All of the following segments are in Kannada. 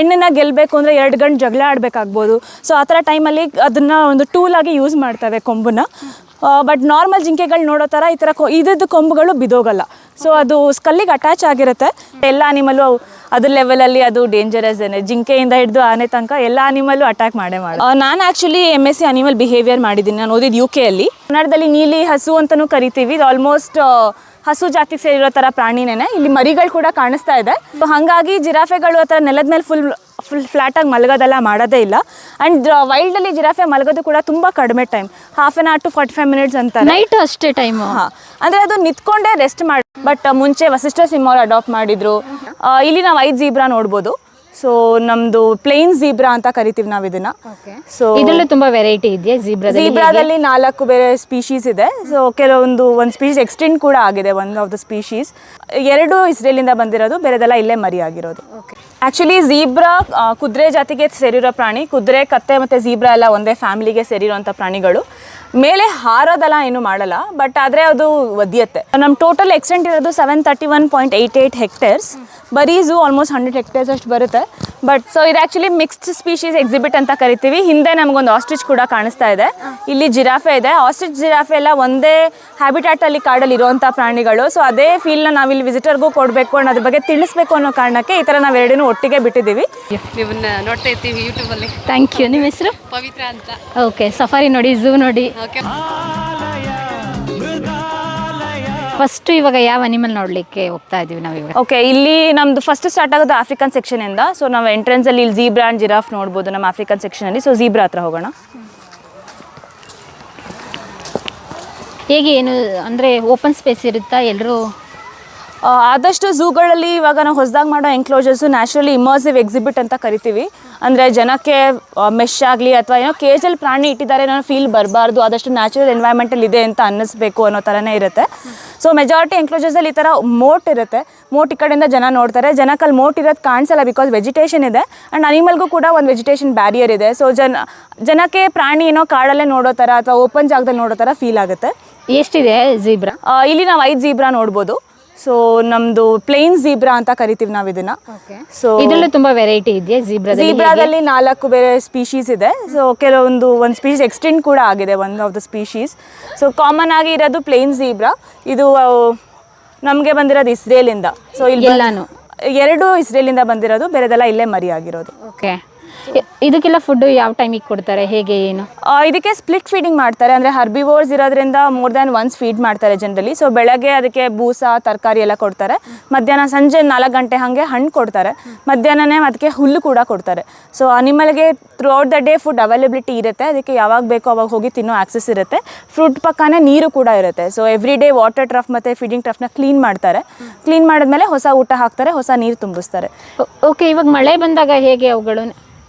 ಹೆಣ್ಣನ್ನ ಗೆಲ್ಲಬೇಕು ಅಂದರೆ ಎರಡು ಗಂಟೆ ಜಗಳ ಆಡಬೇಕಾಗ್ಬೋದು. ಸೊ ಆ ಥರ ಟೈಮಲ್ಲಿ ಅದನ್ನು ಒಂದು ಟೂಲ್ ಆಗಿ ಯೂಸ್ ಮಾಡ್ತವೆ ಕೊಂಬನ್ನ ಬಟ್ ನಾರ್ಮಲ್ ಜಿಂಕೆಗಳು ನೋಡೋ ಥರ ಈ ಥರ ಕೊ ಕೊಂಬುಗಳು ಬಿದೋಗಲ್ಲ ಸೊ ಅದು ಸ್ಕಲ್ಲಿಗೆ ಅಟ್ಯಾಚ್ ಆಗಿರುತ್ತೆ. ಎಲ್ಲ ಅನಿಮಲು ಅದ್ರ ಲೆವೆಲಲ್ಲಿ ಅದು ಡೇಂಜರಸ್ ಏನೆ ಜಿಂಕೆಯಿಂದ ಹಿಡಿದು ಆನೆ ತನಕ ಎಲ್ಲ ಅನಿಮಲ್ಲು ಅಟ್ಯಾಕ್ ಮಾಡೇ ಮಾಡಿ ನಾನು actually M S C animal behaviour ಮಾಡಿದ್ದೀನಿ ನಾನು ಓದಿದ್ದು ಯು ಕೆಯಲ್ಲಿ ಕನ್ನಡದಲ್ಲಿ ನೀಲಿ ಹಸು ಅಂತಲೂ ಕರಿತೀವಿ. ಇದು ಆಲ್ಮೋಸ್ಟ್ ಹಸು ಜಾತಿಗೆ ಸೇರಿರೋ ಥರ ಪ್ರಾಣಿನೇನೆ. ಇಲ್ಲಿ ಮರಿಗಳು ಕೂಡ ಕಾಣಿಸ್ತಾ ಇದೆ. ಹಂಗಾಗಿ ಹಾಗಾಗಿ ಜಿರಾಫೆಗಳು ಆ ಥರ ನೆಲದ ಮೇಲೆ ಫುಲ್ ಫುಲ್ ಫ್ಲ್ಯಾಟಾಗಿ ಮಲಗೋದೆಲ್ಲ ಮಾಡೋದೇ ಇಲ್ಲ. ಆ್ಯಂಡ್ ವೈಲ್ಡಲ್ಲಿ ಜಿರಾಫೆ ಮಲಗೋದು ಕೂಡ ತುಂಬ ಕಡಿಮೆ time half an hour to forty five minutes ಅಂತ ನೈಟ್ ಅಷ್ಟೇ ಟೈಮ್ ಹಾಂ. ಅಂದ್ರೆ ಅದು ನಿಂತ್ಕೊಂಡೇ ರೆಸ್ಟ್ ಮಾಡಿ ಬಟ್ ಮುಂಚೆ ವಸಿಷ್ಠ ಸಿಂಹ ಅವ್ರು ಅಡಾಪ್ಟ್ ಮಾಡಿದ್ರು. ಇಲ್ಲಿ ನಾವು ಐದು ಜೀಬ್ರಾ ನೋಡ್ಬೋದು. ಸೊ ನಮ್ದು ಪ್ಲೇನ್ ಜೀಬ್ರಾ ಅಂತ ಕರಿತೀವಿ ನಾವು ಇದನ್ನ ಸೊ ಇದರಲ್ಲೂ ತುಂಬಾ ವೆರೈಟಿ ಇದೆಯಾ ಜೀಬ್ರಾದಲ್ಲಿ ಜೀಬ್ರಾದಲ್ಲಿ ನಾಲ್ಕು ಬೇರೆ ಸ್ಪೀಶೀಸ್ ಇದೆ. ಸೊ ಕೆಲವೊಂದು ಒಂದು ಸ್ಪೀಶೀಸ್ ಎಕ್ಸ್ಟೆಂಡ್ ಕೂಡ ಆಗಿದೆ ಒನ್ ಆಫ್ ದ ಸ್ಪೀಶೀಸ್ ಎರಡು ಇಸ್ರೇಲಿಂದ ಬಂದಿರೋದು ಬೇರೆದೆಲ್ಲ ಇಲ್ಲೇ ಮರಿ ಆಗಿರೋದು ಆ್ಯಕ್ಚುಲಿ ಝೀಬ್ರಾ ಕುದುರೆ ಜಾತಿಗೆ ಸೇರಿರೋ ಪ್ರಾಣಿ, ಕುದುರೆ, ಕತ್ತೆ ಮತ್ತು ಝೀಬ್ರಾ ಎಲ್ಲ ಒಂದೇ ಫ್ಯಾಮಿಲಿಗೆ ಸೇರಿರೋಂಥ ಪ್ರಾಣಿಗಳು. ಮೇಲೆ ಹಾರೋದಲ್ಲ ಏನು ಮಾಡಲ್ಲ ಬಟ್ ಆದರೆ ಅದು ಒದಿಯತ್ತೆ. ನಮ್ಮ ಟೋಟಲ್ ಎಕ್ಸ್ಟೆಂಟ್ ಇರೋದು seven thirty one point eight eight hectares ಬರೀ ಝೂ ಆಲ್ಮೋಸ್ಟ್ ಹಂಡ್ರೆಡ್ ಹೆಕ್ಟೇರ್ಸ್ ಅಷ್ಟು ಬರುತ್ತೆ. ಬಟ್ ಸೊ ಇದು ಆ್ಯಕ್ಚುಲಿ ಮಿಕ್ಸ್ಡ್ ಸ್ಪೀಶೀಸ್ ಎಕ್ಸಿಬಿಟ್ ಅಂತ ಕರಿತೀವಿ. ಹಿಂದೆ ನಮಗೊಂದು ಆಸ್ಟ್ರಿಚ್ ಕೂಡ ಕಾಣಿಸ್ತಾ ಇದೆ. ಇಲ್ಲಿ ಜಿರಾಫೆ ಇದೆ. ಆಸ್ಟ್ರಿಚ್ ಜಿರಾಫೆ ಎಲ್ಲ ಒಂದೇ ಹ್ಯಾಬಿಟ್ಯಾಟಲ್ಲಿ ಕಾಡಲ್ಲಿ ಇರುವಂಥ ಪ್ರಾಣಿಗಳು. ಸೊ ಅದೇ ಫೀಲ್ನ ನಾವಿಲ್ಲಿ ವಿಸಿಟರ್ಗೂ ಕೊಡಬೇಕು ಅನ್ನೋದ್ರ ಬಗ್ಗೆ ತಿಳಿಸ್ಬೇಕು ಅನ್ನೋ ಕಾರಣಕ್ಕೆ ಈ ಥರ ನಾವು ಎರಡನ್ನೂ ಒಟ್ಟಿಗೆ ಬಿಟ್ಟಿದ್ದೀವಿ. ನಿಮ್ಮನ್ನ ನೋಡ್ತಾ ಇರ್ತೀವಿ ಯೂಟ್ಯೂಬಲ್ಲಿ ಥ್ಯಾಂಕ್ ಯು ನಿಮ್ಮ ಹೆಸರು? ಪವಿತ್ರ ಅಂತ. ಓಕೆ ಸಫಾರಿ ನೋಡಿ ಝೂ ನೋಡಿ. ಓಕೆ ಫಸ್ಟ್ ಇವಾಗ ಯಾವ ಅನಿಮಲ್ ನೋಡ್ಲಿಕ್ಕೆ ಹೋಗ್ತಾ ಇದೀವಿ ನಾವು ಇವಾಗ? ಓಕೆ ಇಲ್ಲಿ ನಮ್ದು ಫಸ್ಟ್ ಸ್ಟಾರ್ಟ್ ಆಗೋದು ಆಫ್ರಿಕನ್ ಸೆಕ್ಷನಿಂದ ಸೊ ನಾವು ಎಂಟ್ರೆನ್ಸಲ್ಲಿ ಇಲ್ಲಿ ಜೀಬ್ರಾ ಅಂಡ್ ಜಿರಾಫ್ ನೋಡ್ಬೋದು ನಮ್ಮ ಆಫ್ರಿಕನ್ ಸೆಕ್ಷನಲ್ಲಿ ಸೊ ಜೀಬ್ರಾ ಹತ್ರ ಹೋಗೋಣ. ಹೇಗೆ ಏನು ಅಂದ್ರೆ ಓಪನ್ ಸ್ಪೇಸ್ ಇರುತ್ತಾ? ಎಲ್ಲರೂ ಆದಷ್ಟು ಝೂಗಳಲ್ಲಿ ಇವಾಗ ನಾವು ಹೊಸದಾಗಿ ಮಾಡೋ ಎನ್ಕ್ಲೋಜರ್ಸು ನ್ಯಾಚುರಲಿ ಇಮರ್ಸಿವ್ ಎಕ್ಸಿಬಿಟ್ ಅಂತ ಕರಿತೀವಿ. ಅಂದರೆ ಜನಕ್ಕೆ ಮೆಶ್ ಆಗಲಿ ಅಥವಾ ಏನೋ ಕೇಜಲ್ಲಿ ಪ್ರಾಣಿ ಇಟ್ಟಿದ್ದಾರೆ ಅನ್ನೋ ಫೀಲ್ ಬರಬಾರ್ದು. ಆದಷ್ಟು ನ್ಯಾಚುರಲ್ ಎನ್ವೈರ್ಮೆಂಟಲ್ಲಿ ಇದೆ ಅಂತ ಅನ್ನಿಸ್ಬೇಕು ಅನ್ನೋ ಥರನೇ ಇರುತ್ತೆ. ಸೊ ಮೆಜಾರಿಟಿ ಎನ್ಕ್ಲೋಜರ್ಸಲ್ಲಿ ಈ ಥರ ಮೋಟ್ ಇರುತ್ತೆ. ಮೋಟ್ ಈ ಕಡೆಯಿಂದ ಜನ ನೋಡ್ತಾರೆ. ಜನಕ್ಕೆ ಅಲ್ಲಿ ಮೋಟ್ ಇರೋದು ಕಾಣಿಸಲ್ಲ ಬಿಕಾಸ್ ವೆಜಿಟೇಷನ್ ಇದೆ. ಆ್ಯಂಡ್ ಅನಿಮಲ್ಗೂ ಕೂಡ ಒಂದು ವೆಜಿಟೇಷನ್ ಬ್ಯಾರಿಯರ್ ಇದೆ. ಸೊ ಜನ ಜನಕ್ಕೆ ಪ್ರಾಣಿ ಏನೋ ಕಾಡಲ್ಲೇ ನೋಡೋ ಥರ ಅಥವಾ ಓಪನ್ ಜಾಗದಲ್ಲಿ ನೋಡೋ ಥರ ಫೀಲ್ ಆಗುತ್ತೆ. ಎಷ್ಟಿದೆ ಜೀಬ್ರಾ ಇಲ್ಲಿ ನಾವು ಐದು ಜೀಬ್ರಾ ನೋಡ್ಬೋದು. ಸೊ ನಮ್ದು ಪ್ಲೇನ್ ಜೀಬ್ರಾ ಅಂತ ಕರಿತೀವಿ ನಾವು ಇದನ್ನ. ಸೊ ಇದರಲ್ಲೂ ತುಂಬಾ ವೆರೈಟಿ ಇದೆ ಜೀಬ್ರಾದಲ್ಲಿ ಜೀಬ್ರಾದಲ್ಲಿ ನಾಲ್ಕು ಬೇರೆ ಸ್ಪೀಶೀಸ್ ಇದೆ. ಸೊ ಕೆಲವೊಂದು ಒಂದು ಸ್ಪೀಶೀಸ್ ಎಕ್ಸ್ಟೆಂಡ್ ಕೂಡ ಆಗಿದೆ one of the species so common ಆಗಿ ಇರೋದು ಪ್ಲೇನ್ ಜೀಬ್ರಾ ಇದು ನಮಗೆ ಬಂದಿರೋದು ಇಸ್ರೇಲಿಂದ. ಸೊ ಇಲ್ಲಿ ಎಲ್ಲಾನು? ಎರಡು ಇಸ್ರೇಲಿಂದ ಬಂದಿರೋದು ಬೇರೆದೆಲ್ಲ ಇಲ್ಲೇ ಮರಿ ಆಗಿರೋದು ಓಕೆ ಇದಕ್ಕೆಲ್ಲ ಫುಡ್ ಯಾವ ಟೈಮಿಗೆ ಕೊಡ್ತಾರೆ? ಹೇಗೆ ಏನು? ಆ, ಇದಕ್ಕೆ ಸ್ಪ್ಲಿಟ್ ಫೀಡಿಂಗ್ ಮಾಡ್ತಾರೆ. ಅಂದರೆ ಹರ್ಬಿವೋರ್ಸ್ ಇರೋದ್ರಿಂದ ಮೋರ್ ದ್ಯಾನ್ ಒನ್ಸ್ ಫೀಡ್ ಮಾಡ್ತಾರೆ ಜನರಲಿ ಸೊ ಬೆಳಗ್ಗೆ ಅದಕ್ಕೆ ಬೂಸ ತರಕಾರಿ ಎಲ್ಲ ಕೊಡ್ತಾರೆ. ಮಧ್ಯಾಹ್ನ ಸಂಜೆ ನಾಲ್ಕು ಗಂಟೆ ಹಾಗೆ ಹಣ್ಣು ಕೊಡ್ತಾರೆ. ಮಧ್ಯಾಹ್ನನೇ ಅದಕ್ಕೆ ಹುಲ್ಲು ಕೂಡ ಕೊಡ್ತಾರೆ. So ಅನಿಮಲ್ಗೆ throughout the day food availability ಇರುತ್ತೆ. ಅದಕ್ಕೆ ಯಾವಾಗ ಬೇಕೋ ಅವಾಗ ಹೋಗಿ ತಿನ್ನೋ ಆಕ್ಸೆಸ್ ಇರುತ್ತೆ. ಫ್ರೂಟ್ ಪಕ್ಕನೇ ನೀರು ಕೂಡ ಇರುತ್ತೆ. So every day water trough ಮತ್ತು ಫೀಡಿಂಗ್ ಟ್ರಫ್ನ ಕ್ಲೀನ್ ಮಾಡ್ತಾರೆ. ಕ್ಲೀನ್ ಮಾಡಿದ್ಮೇಲೆ ಹೊಸ ಊಟ ಹಾಕ್ತಾರೆ ಹೊಸ ನೀರು ತುಂಬಿಸ್ತಾರೆ. ಓಕೆ ಇವಾಗ ಮಳೆ ಬಂದಾಗ ಹೇಗೆ ಅವುಗಳು?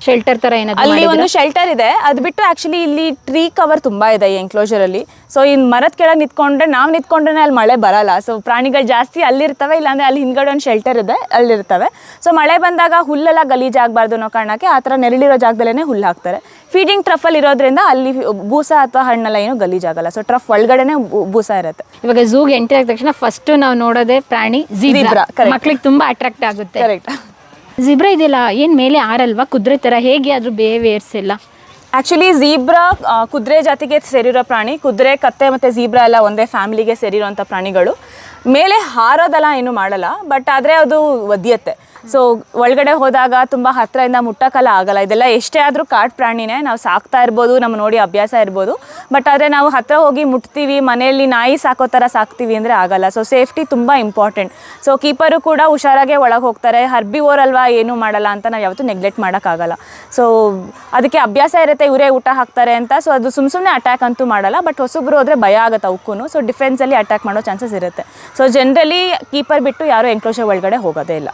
ಶೆಲ್ಟರ್ ತರ ಏನಾದ್ರು ಅಲ್ಲಿ ಒಂದು ಶೆಲ್ಟರ್ ಇದೆ. ಅದ್ ಬಿಟ್ಟು ಆಕ್ಚುಲಿ ಇಲ್ಲಿ ಟ್ರೀ ಕವರ್ ತುಂಬಾ ಇದೆ ಈ ಎನ್ಕ್ಲೋಜರ್ ಅಲ್ಲಿ. ಸೊ ಇನ್ ಮರದ ಕೆಳಗೆ ನಿಂತ್ಕೊಂಡ್ರೆ ನಾವ್ ನಿಂತ್ಕೊಂಡ್ರೆ ಅಲ್ಲಿ ಮಳೆ ಬರಲ್ಲ. ಸೊ ಪ್ರಾಣಿಗಳು ಜಾಸ್ತಿ ಅಲ್ಲಿರ್ತವೆ ಇಲ್ಲಾಂದ್ರೆ ಅಲ್ಲಿ ಹಿಂದ್ಗಡೆ ಒಂದು ಶೆಲ್ಟರ್ ಇದೆ ಅಲ್ಲಿರ್ತವೆ. ಸೊ ಮಳೆ ಬಂದಾಗ ಹುಲ್ಲೆಲ್ಲ ಗಲೀಜಾಗಬಾರ್ದು ಅನ್ನೋ ಕಾರಣಕ್ಕೆ ಆ ತರ ನೆರಳಿರೋ ಜಾಗದಲ್ಲೇ ಹುಲ್ಲು ಹಾಕ್ತಾರೆ. ಫೀಡಿಂಗ್ ಟ್ರಫಲ್ಲಿ ಇರೋದ್ರಿಂದ ಅಲ್ಲಿ ಬೂಸ ಅಥವಾ ಹಣ್ಣೆಲ್ಲ ಏನು ಗಲೀಜಾಗಲ್ಲ ಸೊ ಟ್ರಫ್ ಒಳಗಡೆನೆ ಬೂಸ ಇರುತ್ತೆ. ಇವಾಗ ಝೂಗೆ ಎಂಟ್ರಿ ಆದ ತಕ್ಷಣ ಫಸ್ಟ್ ನಾವು ನೋಡೋದೇ ಪ್ರಾಣಿ. ಮಕ್ಳಿಗೆ ತುಂಬಾ ಅಟ್ರಾಕ್ಟ್ ಆಗುತ್ತೆ. ಕರೆಕ್ಟ್ ಜಿಬ್ರಾ ಇದೆಯಲ್ಲ, ಏನು ಮೇಲೆ ಆರಲ್ವಾ ಕುದುರೆ ಥರ ಹೇಗೆ ಅದ್ರ ಬಿಹೇವಿಯರ್ಸ್ ಎಲ್ಲ? ಆ್ಯಕ್ಚುಲಿ ಝೀಬ್ರಾ ಕುದುರೆ ಜಾತಿಗೆ ಸೇರಿರೋ ಪ್ರಾಣಿ, ಕುದುರೆ, ಕತ್ತೆ ಮತ್ತು ಝೀಬ್ರಾ ಎಲ್ಲ ಒಂದೇ ಫ್ಯಾಮಿಲಿಗೆ ಸೇರಿರೋಂಥ ಪ್ರಾಣಿಗಳು. ಮೇಲೆ ಹಾರೋದೆಲ್ಲ ಏನು ಮಾಡಲ್ಲ ಬಟ್ ಆದರೆ ಅದು ಒದಿಯತ್ತೆ. ಸೊ ಒಳಗಡೆ ಹೋದಾಗ ತುಂಬ ಹತ್ತಿರದಿಂದ ಮುಟ್ಟಕ್ಕೆಲ್ಲ ಆಗಲ್ಲ. ಇದೆಲ್ಲ ಎಷ್ಟೇ ಆದರೂ ಕಾಡು ಪ್ರಾಣಿನೇ ನಾವು ಸಾಕ್ತಾ ಇರ್ಬೋದು, ನಮ್ಮ ನೋಡಿ ಅಭ್ಯಾಸ ಇರ್ಬೋದು. ಬಟ್ ಆದರೆ ನಾವು ಹತ್ತಿರ ಹೋಗಿ ಮುಟ್ತೀವಿ, ಮನೆಯಲ್ಲಿ ನಾಯಿ ಸಾಕೋ ಥರ ಸಾಕ್ತೀವಿ ಅಂದರೆ ಆಗಲ್ಲ. ಸೊ ಸೇಫ್ಟಿ ತುಂಬ ಇಂಪಾರ್ಟೆಂಟ್ ಸೊ ಕೀಪರು ಕೂಡ ಹುಷಾರಾಗೆ ಒಳಗೆ ಹೋಗ್ತಾರೆ. ಹರ್ಬಿ ಓರಲ್ವಾ ಏನೂ ಮಾಡಲ್ಲ ಅಂತ ನಾವು ಯಾವತ್ತೂ ನೆಗ್ಲೆಕ್ಟ್ ಮಾಡೋಕ್ಕಾಗಲ್ಲ ಸೊ ಅದಕ್ಕೆ ಅಭ್ಯಾಸ ಇರುತ್ತೆ, ಇವರೇ ಊಟ ಹಾಕ್ತಾರೆ ಅಂತ. ಸೊ ಅದು ಸುಮ್ಮ ಸುಮ್ಮನೆ ಅಟ್ಯಾಕ್ ಅಂತೂ ಮಾಡಲ್ಲ ಬಟ್ ಹೊಸಬ್ರು ಹೋದರೆ ಭಯ ಆಗುತ್ತೆ ಅವಕ್ಕೂ ಸೊ ಡಿಫೆನ್ಸಲ್ಲಿ ಅಟ್ಯಾಕ್ ಮಾಡೋ ಚಾನ್ಸಸ್ ಇರುತ್ತೆ. ಸೊ ಜನರಲಿ ಕೀಪರ್ ಬಿಟ್ಟು ಯಾರೂ ಎನ್ಕ್ಲೋಜರ್ ಒಳಗಡೆ ಹೋಗೋದೇ ಇಲ್ಲ.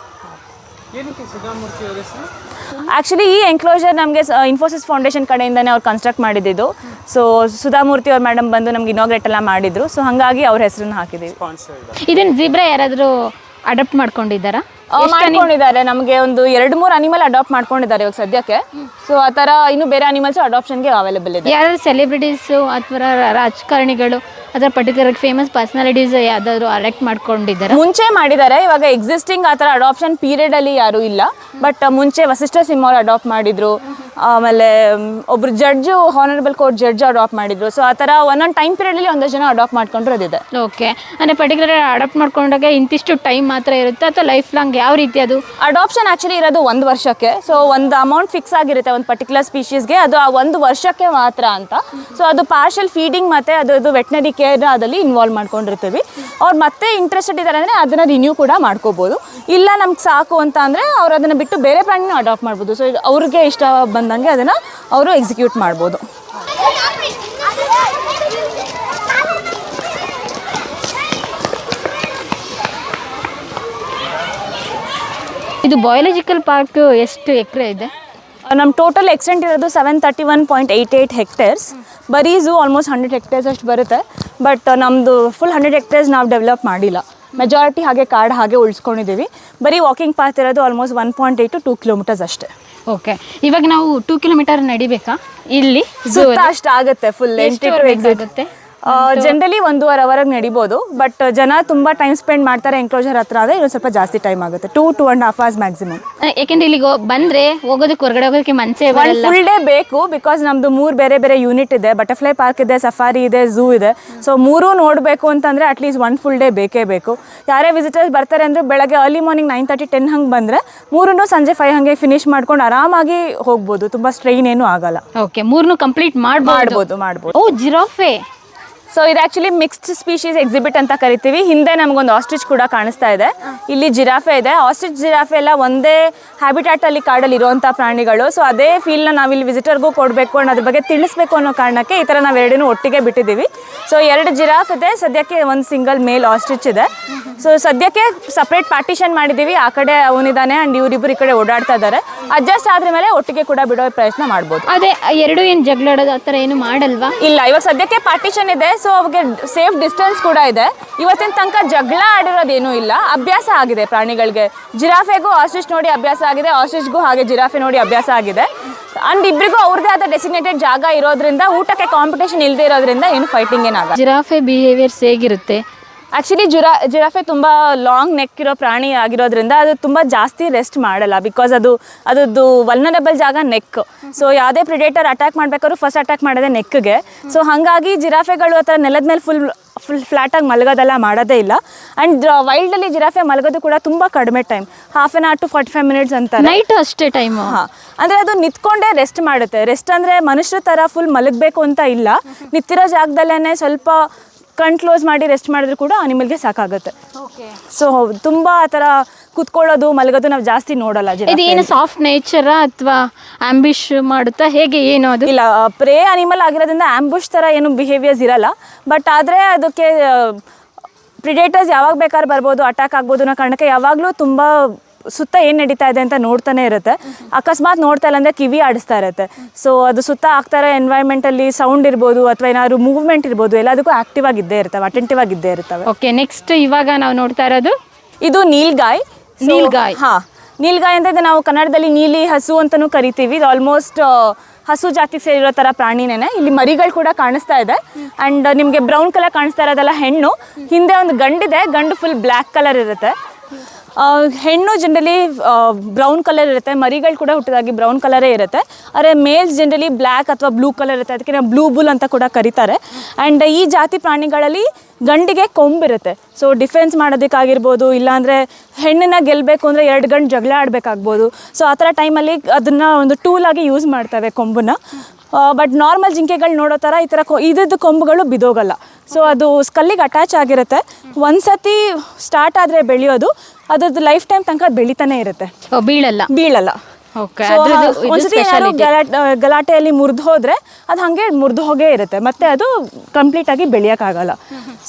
ಆ್ಯಕ್ಚುಲಿ ಈ ಎನ್ಕ್ಲೋಜರ್ ನಮಗೆ ಇನ್ಫೋಸಿಸ್ ಫೌಂಡೇಶನ್ ಕಡೆಯಿಂದನೇ ಅವ್ರು ಕನ್ಸ್ಟ್ರಕ್ಟ್ ಮಾಡಿದ್ದು ಸೊ ಸುಧಾಮೂರ್ತಿ ಅವ್ರ ಮೇಡಮ್ ಬಂದು ನಮ್ಗೆ ಇನಾಗ್ರೇಟ್ ಎಲ್ಲ ಮಾಡಿದ್ರು. ಸೊ ಹಾಗಾಗಿ ಅವ್ರ ಹೆಸರನ್ನ ಹಾಕಿದ್ದೀವಿ. ಇದನ್ನ ಜಿಬ್ರಾ ಯಾರಾದರೂ ಅಡಾಪ್ಟ್ ಮಾಡ್ಕೊಂಡಿದ್ದಾರಾ? ಮಾಡ್ಕೊಂಡಿದ್ದಾರೆ. ನಮಗೆ ಒಂದು ಎರಡು ಮೂರು ಅನಿಮಲ್ ಅಡಾಪ್ಟ್ ಮಾಡ್ಕೊಂಡಿದ್ದಾರೆ ಇವಾಗ ಸದ್ಯಕ್ಕೆ. ಸೊ ಆ ಥರ ಇನ್ನು ಬೇರೆ ಅನಿಮಲ್ಸ್ ಅಡಾಪ್ಷನ್ಗೆ ಅವೈಲೇಬಲ್ ಇದೆ. ಯಾರು ಸೆಲೆಬ್ರಿಟೀಸು ಅಥವಾ ರಾಜಕಾರಣಿಗಳು ಅದರ ಪರ್ಟಿಕ್ಯುಲರ್ ಫೇಮಸ್ ಪರ್ಸನಾಲಿಟೀಸ್ ಯಾವ್ದಾದ್ರು ಅಲೆಕ್ಟ್ ಮಾಡ್ಕೊಂಡಿದ್ದಾರೆ? ಮುಂಚೆ ಮಾಡಿದ್ದಾರೆ ಇವಾಗ ಎಕ್ಸಿಸ್ಟಿಂಗ್ ಆ ಥರ ಅಡಾಪ್ಷನ್ ಪೀರಿಯಡಲ್ಲಿ ಯಾರು ಇಲ್ಲ. ಬಟ್ ಮುಂಚೆ ವಸಿಷ್ಠ ಸಿಂಹ ಅವ್ರು ಅಡಾಪ್ಟ್ ಮಾಡಿದ್ರು. ಆಮೇಲೆ ಒಬ್ರು judge honourable court judge adopt ಮಾಡಿದ್ರು. ಸೊ ಆ ಥರ ಒಂದೊಂದು ಟೈಮ್ ಪೀರಿಯಡಲ್ಲಿ ಒಂದಷ್ಟು ಜನ ಅಡಾಪ್ಟ್ ಮಾಡ್ಕೊಂಡ್ರು ಅದಿದೆ ಓಕೆ ಅಂದರೆ ಪರ್ಟಿಕ್ಯುಲರ್ ಅಡಾಪ್ಟ್ ಮಾಡ್ಕೊಂಡಾಗ ಇಂತಿಷ್ಟು ಟೈಮ್ ಮಾತ್ರ ಇರುತ್ತೆ? ಅಥವಾ ಲೈಫ್ ಲಾಂಗ್ ಯಾವ ರೀತಿ ಅದು? ಅಡಾಪ್ಷನ್ ಆಕ್ಚುಲಿ ಇರೋದು ಒಂದು ವರ್ಷಕ್ಕೆ. ಸೊ ಒಂದು ಅಮೌಂಟ್ ಫಿಕ್ಸ್ ಆಗಿರುತ್ತೆ ಒಂದು ಪರ್ಟಿಕ್ಯುಲರ್ ಸ್ಪೀಶೀಸ್ಗೆ ಅದು ಆ ಒಂದು ವರ್ಷಕ್ಕೆ ಮಾತ್ರ ಅಂತ. ಸೊ ಅದು ಪಾರ್ಷಲ್ ಫೀಡಿಂಗ್ ಮತ್ತೆ ಅದು ವೆಟ್ನರಿ ಕೇರ್ ಅದಲ್ಲಿ ಇನ್ವಾಲ್ವ್ ಮಾಡ್ಕೊಂಡಿರ್ತೀವಿ. ಅವ್ರು ಮತ್ತೆ ಇಂಟ್ರೆಸ್ಟೆಡ್ ಇದ್ದಾರೆ ಅಂದರೆ ಅದನ್ನು ರಿನ್ಯೂ ಕೂಡ ಮಾಡ್ಕೋಬೋದು. ಇಲ್ಲ ನಮ್ಗೆ ಸಾಕು ಅಂತ ಅಂದರೆ ಅವ್ರು ಅದನ್ನು ಬಿಟ್ಟು ಬೇರೆ ಪ್ರಾಣಿನೂ ಅಡಾಪ್ಟ್ ಮಾಡ್ಬೋದು. ಸೊ ಅವ್ರಿಗೆ ಇಷ್ಟ ಬಂದಂಗೆ ಅದನ್ನು ಅವರು ಎಕ್ಸಿಕ್ಯೂಟ್ ಮಾಡ್ಬೋದು. ಇದು ಬಯಾಲಜಿಕಲ್ ಪಾರ್ಕ್ ಎಷ್ಟು ಎಕರೆ ಇದೆ? ನಮ್ಮ ಟೋಟಲ್ ಎಕ್ಸ್ಟೆಂಟ್ ಇರೋದು seven thirty one point eight eight hectares ಬರೀ ಝೂ ಆಲ್ಮೋಸ್ಟ್ ಹಂಡ್ರೆಡ್ ಹೆಕ್ಟೇರ್ಸ್ ಅಷ್ಟು ಬರುತ್ತೆ ಬಟ್ ನಮ್ಮದು ಫುಲ್ ಹಂಡ್ರೆಡ್ ಹೆಕ್ಟೇರ್ಸ್ ನಾವು ಡೆವಲಪ್ ಮಾಡಿಲ್ಲ. ಮೆಜಾರಿಟಿ ಹಾಗೆ ಕಾರ್ಡ್ ಹಾಗೆ ಉಳಿಸ್ಕೊಂಡಿದ್ದೀವಿ. ಬರೀ ವಾಕಿಂಗ್ ಪಾತ್ ಇರೋದು almost one point eight to two kilometres ಅಷ್ಟೇ. ಓಕೆ ಇವಾಗ ನಾವು ಟೂ ಕಿಲೋಮೀಟರ್ ನಡಿಬೇಕಾ? ಇಲ್ಲಿ ಸುತ್ತ? ಅಷ್ಟು ಆಗುತ್ತೆ ಫುಲ್ ಎಂಟ್ರಿ ಆಗುತ್ತೆ? ಜನರಲಿ ಒಂದೂವರೆ ಅವರ್ ನಡಿಬೋದು ಬಟ್ ಜನ ತುಂಬ ಟೈಮ್ ಸ್ಪೆಂಡ್ ಮಾಡ್ತಾರೆ ಎಂಕ್ಲೋಜರ್ ಹತ್ರ ಆದರೆ ಇನ್ನೊಂದು ಸ್ವಲ್ಪ ಜಾಸ್ತಿ ಟೈಮ್ ಆಗುತ್ತೆ two two and half hours maximum ಯಾಕೆಂದ್ರೆ ಇಲ್ಲಿಗೆ ಬಂದ್ರೆ ಹೋಗೋದಕ್ಕೆ ಹೊರಗಡೆ ಹೋಗೋದಕ್ಕೆ ಮನಸ್ಸೇ ಒಂದು ಬರಲ್ಲ. ಫುಲ್ ಡೇ ಬೇಕು ಬಿಕಾಸ್ ನಮ್ದು ಮೂರು ಬೇರೆ ಬೇರೆ ಯೂನಿಟ್ ಇದೆ ಬಟರ್ಫ್ಲೈ ಪಾರ್ಕ್ ಇದೆ ಸಫಾರಿ ಇದೆ ಝೂ ಇದೆ. ಸೊ ಮೂರೂ ನೋಡಬೇಕು ಅಂತಂದರೆ ಅಟ್ಲೀಸ್ಟ್ ಒನ್ ಫುಲ್ ಡೇ ಬೇಕೇ ಬೇಕು. ಯಾರೇ ವಿಸಿಟರ್ಸ್ ಬರ್ತಾರೆ ಅಂದರೆ ಬೆಳಗ್ಗೆ early morning nine thirty ten ಹಂಗೆ ಬಂದರೆ ಮೂರನ್ನು ಸಂಜೆ ಫೈವ್ ಹಂಗೆ ಫಿನಿಶ್ ಮಾಡ್ಕೊಂಡು ಆರಾಮಾಗಿ ಹೋಗ್ಬೋದು ತುಂಬ ಸ್ಟ್ರೈನ್ ಏನೂ ಆಗಲ್ಲ. ಓಕೆ ಮೂರ್ನು ಕಂಪ್ಲೀಟ್ ಮಾಡ್ಬೋದು. ಮಾಡ್ಬೋದು ಮಾಡ್ಬೋದು. ಓ ಜಿರಾಫೆ. ಸೊ ಇದು ಆ್ಯಕ್ಚುಲಿ ಮಿಕ್ಸ್ಡ್ ಸ್ಪೀಶೀಸ್ ಎಕ್ಸಿಬಿಟ್ ಅಂತ ಕರಿತೀವಿ. ಹಿಂದೆ ನಮಗೊಂದು ಆಸ್ಟ್ರಿಚ್ ಕೂಡ ಕಾಣಿಸ್ತಾ ಇದೆ. ಇಲ್ಲಿ ಜಿರಾಫೆ ಇದೆ. ಆಸ್ಟ್ರಿಚ್ ಜಿರಾಫೆ ಎಲ್ಲ ಒಂದೇ ಹ್ಯಾಬಿಟ್ಯಾಟಲ್ಲಿ ಕಾಡಲ್ಲಿ ಇರುವಂಥ ಪ್ರಾಣಿಗಳು. ಸೊ ಅದೇ ಫೀಲ್ನ ನಾವಿಲ್ಲಿ ವಿಸಿಟರ್ಗೂ ಕೊಡಬೇಕು ಅನ್ನೋ ಅದ್ರ ಬಗ್ಗೆ ತಿಳಿಸ್ಬೇಕು ಅನ್ನೋ ಕಾರಣಕ್ಕೆ ಈ ಥರ ನಾವು ಎರಡನ್ನೂ ಒಟ್ಟಿಗೆ ಬಿಟ್ಟಿದ್ದೀವಿ. ಸೊ ಎರಡು ಜಿರಾಫ್ ಇದೆ. ಸದ್ಯಕ್ಕೆ ಒಂದು ಸಿಂಗಲ್ ಮೇಲ್ ಆಸ್ಟ್ರಿಚ್ ಇದೆ. ಸೊ ಸದ್ಯಕ್ಕೆ ಸಪ್ರೇಟ್ ಪಾರ್ಟಿಷನ್ ಮಾಡಿದ್ದೀವಿ. ಆ ಕಡೆ ಅವನಿದ್ದಾನೆ ಆ್ಯಂಡ್ ಇವರಿಬ್ಬರು ಈ ಕಡೆ ಓಡಾಡ್ತಾ ಇದ್ದಾರೆ. ಅಡ್ಜಸ್ಟ್ ಆದ್ರ ಮೇಲೆ ಒಟ್ಟಿಗೆ ಕೂಡ ಬಿಡೋ ಪ್ರಯತ್ನ ಮಾಡ್ಬೋದು. ಅದೇ ಎರಡು ಏನು ಜಗಳಾಡೋದು ಆ ಥರ ಏನು ಮಾಡಲ್ವಾ? ಇಲ್ಲ ಇವಾಗ ಸದ್ಯಕ್ಕೆ ಪಾರ್ಟಿಷನ್ ಇದೆ. ಸೊ ಅವ್ರಿಗೆ ಸೇಫ್ ಡಿಸ್ಟೆನ್ಸ್ ಕೂಡ ಇದೆ. ಇವತ್ತಿನ ತನಕ ಜಗಳ ಆಡಿರೋದೇನೂ ಇಲ್ಲ. ಅಭ್ಯಾಸ ಆಗಿದೆ ಪ್ರಾಣಿಗಳಿಗೆ. ಜಿರಾಫೆಗೂ ಆಸ್ಟ್ರಿಚ್ ನೋಡಿ ಅಭ್ಯಾಸ ಆಗಿದೆ. ಆಸ್ಟ್ರಿಚ್ಗೂ ಹಾಗೆ ಜಿರಾಫೆ ನೋಡಿ ಅಭ್ಯಾಸ ಆಗಿದೆ. ಅಂಡ್ ಇಬ್ಬರಿಗೂ ಅವ್ರದ್ದೇ ಆದ ಡೆಸಿಗ್ನೇಟೆಡ್ ಜಾಗ ಇರೋದ್ರಿಂದ, ಊಟಕ್ಕೆ ಕಾಂಪಿಟೇಷನ್ ಇಲ್ಲದೆ ಇರೋದ್ರಿಂದ ಏನು ಫೈಟಿಂಗ್ ಏನಾಗ ಜಿರಾಫೆ ಬಿಹೇವಿಯರ್ಸ್ ಹೇಗಿರುತ್ತೆ? ಆ್ಯಕ್ಚುಲಿ ಜುರಾ ಜಿರಾಫೆ ತುಂಬ ಲಾಂಗ್ ನೆಕ್ ಇರೋ ಪ್ರಾಣಿ ಆಗಿರೋದ್ರಿಂದ ಅದು ತುಂಬ ಜಾಸ್ತಿ ರೆಸ್ಟ್ ಮಾಡಲ್ಲ ಬಿಕಾಸ್ ಅದು ಅದರದ್ದು ವಲ್ನರಬಲ್ ಜಾಗ ನೆಕ್ ಸೊ ಯಾವುದೇ ಪ್ರಿಡೇಟರ್ ಅಟ್ಯಾಕ್ ಮಾಡಬೇಕಾದ್ರು ಫಸ್ಟ್ ಅಟ್ಯಾಕ್ ಮಾಡೋದೇ ನೆಕ್ಗೆ ಸೊ ಹಾಗಾಗಿ ಜಿರಾಫೆಗಳು ಆ ಥರ ನೆಲದ ಮೇಲೆ ಫುಲ್ ಫುಲ್ ಫ್ಲ್ಯಾಟಾಗಿ ಮಲಗೋದೆಲ್ಲ ಮಾಡೋದೇ ಇಲ್ಲ. ಆ್ಯಂಡ್ ವೈಲ್ಡಲ್ಲಿ ಜಿರಾಫೆ ಮಲಗೋದು ಕೂಡ ತುಂಬ ಕಡಿಮೆ time half an hour to forty five minutes ಅಂತ ನೈಟ್ ಅಷ್ಟೇ ಟೈಮು ಹಾಂ. ಅಂದರೆ ಅದು ನಿಂತ್ಕೊಂಡೇ ರೆಸ್ಟ್ ಮಾಡುತ್ತೆ. ರೆಸ್ಟ್ ಅಂದರೆ ಮನುಷ್ಯರ ಥರ ಫುಲ್ ಮಲಗಬೇಕು ಅಂತ ಇಲ್ಲ. ನಿಂತಿರೋ ಜಾಗದಲ್ಲೇ ಸ್ವಲ್ಪ ಕಣ್ ಕ್ಲೋಸ್ ಮಾಡಿ ರೆಸ್ಟ್ ಮಾಡಿದ್ರು ಕೂಡ ಅನಿಮಲ್ಗೆ ಸಾಕಾಗುತ್ತೆ. ಸೊ ತುಂಬ ಆ ಥರ ಕುತ್ಕೊಳ್ಳೋದು ಮಲಗೋದು ನಾವು ಜಾಸ್ತಿ ನೋಡಲ್ಲ ಇದು ಏನು ಸಾಫ್ಟ್ ನೇಚರ ಅಥವಾ ಆಂಬಿಷ್ ಮಾಡುತ್ತಾ? ಹೇಗೆ ಏನು ಅದು? ಇಲ್ಲ ಪ್ರೇ ಅನಿಮಲ್ ಆಗಿರೋದ್ರಿಂದ ಆಂಬುಷ್ ಥರ ಏನು ಬಿಹೇವಿಯರ್ಸ್ ಇರಲ್ಲ. ಬಟ್ ಆದರೆ ಅದಕ್ಕೆ ಪ್ರಿಡೇಟರ್ಸ್ ಯಾವಾಗ ಬೇಕಾದ್ರೂ ಬರ್ಬೋದು ಅಟ್ಯಾಕ್ ಆಗ್ಬೋದು ಅನ್ನೋ ಕಾರಣಕ್ಕೆ ಯಾವಾಗಲೂ ತುಂಬ ಸುತ್ತ ಏನು ನಡೀತಾ ಇದೆ ಅಂತ ನೋಡ್ತಾನೆ ಇರುತ್ತೆ. ಅಕಸ್ಮಾತ್ ನೋಡ್ತಾ ಇಲ್ಲ ಅಂದರೆ ಕಿವಿ ಆಡಿಸ್ತಾ ಇರುತ್ತೆ. ಸೊ ಅದು ಸುತ್ತ ಆಗ್ತಾ ಇರೋ ಎನ್ವೈರ್ಮೆಂಟಲ್ಲಿ ಸೌಂಡ್ ಇರ್ಬೋದು ಅಥವಾ ಏನಾದ್ರು ಮೂವ್ಮೆಂಟ್ ಇರ್ಬೋದು ಎಲ್ಲದಕ್ಕೂ ಆಕ್ಟಿವ್ ಆಗಿದ್ದೇ ಇರ್ತವೆ ಅಟೆಂಟಿವ್ ಆಗಿದ್ದೇ ಇರ್ತವೆ. ಓಕೆ ನೆಕ್ಸ್ಟ್ ಇವಾಗ ನಾವು ನೋಡ್ತಾ ಇರೋದು? ಇದು ನೀಲ್ಗಾಯ್. ನೀಲ್ಗಾಯ್. ಹಾ ನೀಲ್ಗಾಯ್ ಅಂತ ನಾವು ಕನ್ನಡದಲ್ಲಿ ನೀಲಿ ಹಸು ಅಂತಲೂ ಕರಿತೀವಿ. ಇದು ಆಲ್ಮೋಸ್ಟ್ ಹಸು ಜಾತಿಗೆ ಸೇರಿರೋ ಥರ ಪ್ರಾಣಿನೇ ಇಲ್ಲಿ ಮರಿಗಳು ಕೂಡ ಕಾಣಿಸ್ತಾ ಇದೆ. ಆ್ಯಂಡ್ ನಿಮಗೆ ಬ್ರೌನ್ ಕಲರ್ ಕಾಣಿಸ್ತಾ ಇರೋದೆಲ್ಲ ಹೆಣ್ಣು. ಹಿಂದೆ ಒಂದು ಗಂಡಿದೆ ಗಂಡು ಫುಲ್ ಬ್ಲ್ಯಾಕ್ ಕಲರ್ ಇರುತ್ತೆ. ಹೆಣ್ಣು ಜನರಲಿ ಬ್ರೌನ್ ಕಲರ್ ಇರುತ್ತೆ, ಮರಿಗಳು ಕೂಡ ಹುಟ್ಟಿದಾಗಿ ಬ್ರೌನ್ ಕಲರೇ ಇರುತ್ತೆ. ಆದರೆ ಮೇಲ್ಸ್ ಜನರಲಿ ಬ್ಲ್ಯಾಕ್ ಅಥವಾ ಬ್ಲೂ ಕಲರ್ ಇರುತ್ತೆ, ಅದಕ್ಕೆ ನಾವು ಬ್ಲೂ ಬುಲ್ ಅಂತ ಕೂಡ ಕರೀತಾರೆ. ಆ್ಯಂಡ್ ಈ ಜಾತಿ ಪ್ರಾಣಿಗಳಲ್ಲಿ ಗಂಡಿಗೆ ಕೊಂಬಿರುತ್ತೆ ಸೊ ಡಿಫೆನ್ಸ್ ಮಾಡೋದಕ್ಕಾಗಿರ್ಬೋದು, ಇಲ್ಲಾಂದರೆ ಹೆಣ್ಣನ್ನ ಗೆಲ್ಲಬೇಕು ಅಂದರೆ ಎರಡು ಗಂಟು ಜಗಳ ಆಡಬೇಕಾಗ್ಬೋದು. ಸೊ ಆ ಥರ ಟೈಮಲ್ಲಿ ಅದನ್ನು ಒಂದು ಟೂಲಾಗಿ ಯೂಸ್ ಮಾಡ್ತವೆ ಕೊಂಬನ್ನ ಬಟ್ ನಾರ್ಮಲ್ ಜಿಂಕೆಗಳು ನೋಡೋ ಥರ ಈ ಥರ ಕೊ ಇದ್ದದ್ದು ಕೊಂಬುಗಳು ಬಿದೋಗಲ್ಲ. ಸೊ ಅದು ಸ್ಕಲ್ಲಿಗೆ ಅಟ್ಯಾಚ್ ಆಗಿರುತ್ತೆ. ಒಂದು ಸತಿ ಸ್ಟಾರ್ಟ್ ಆದರೆ ಬೆಳೆಯೋದು ಅದ್ರದ್ದು ಲೈಫ್ ಟೈಮ್ ತನಕ ಬೆಳಿತಾನೆ ಇರುತ್ತೆ. ಬೀಳಲ್ಲ? ಬೀಳಲ್ಲ. ಒಂದ್ಸತಿ ಗಲಾಟೆಯಲ್ಲಿ ಮುರಿದು ಹೋದ್ರೆ ಅದು ಹಾಗೆ ಮುರಿದು ಹೋಗೇ ಇರುತ್ತೆ. ಮತ್ತೆ ಅದು ಕಂಪ್ಲೀಟ್ ಆಗಿ ಬೆಳೆಯೋಕ್ಕಾಗಲ್ಲ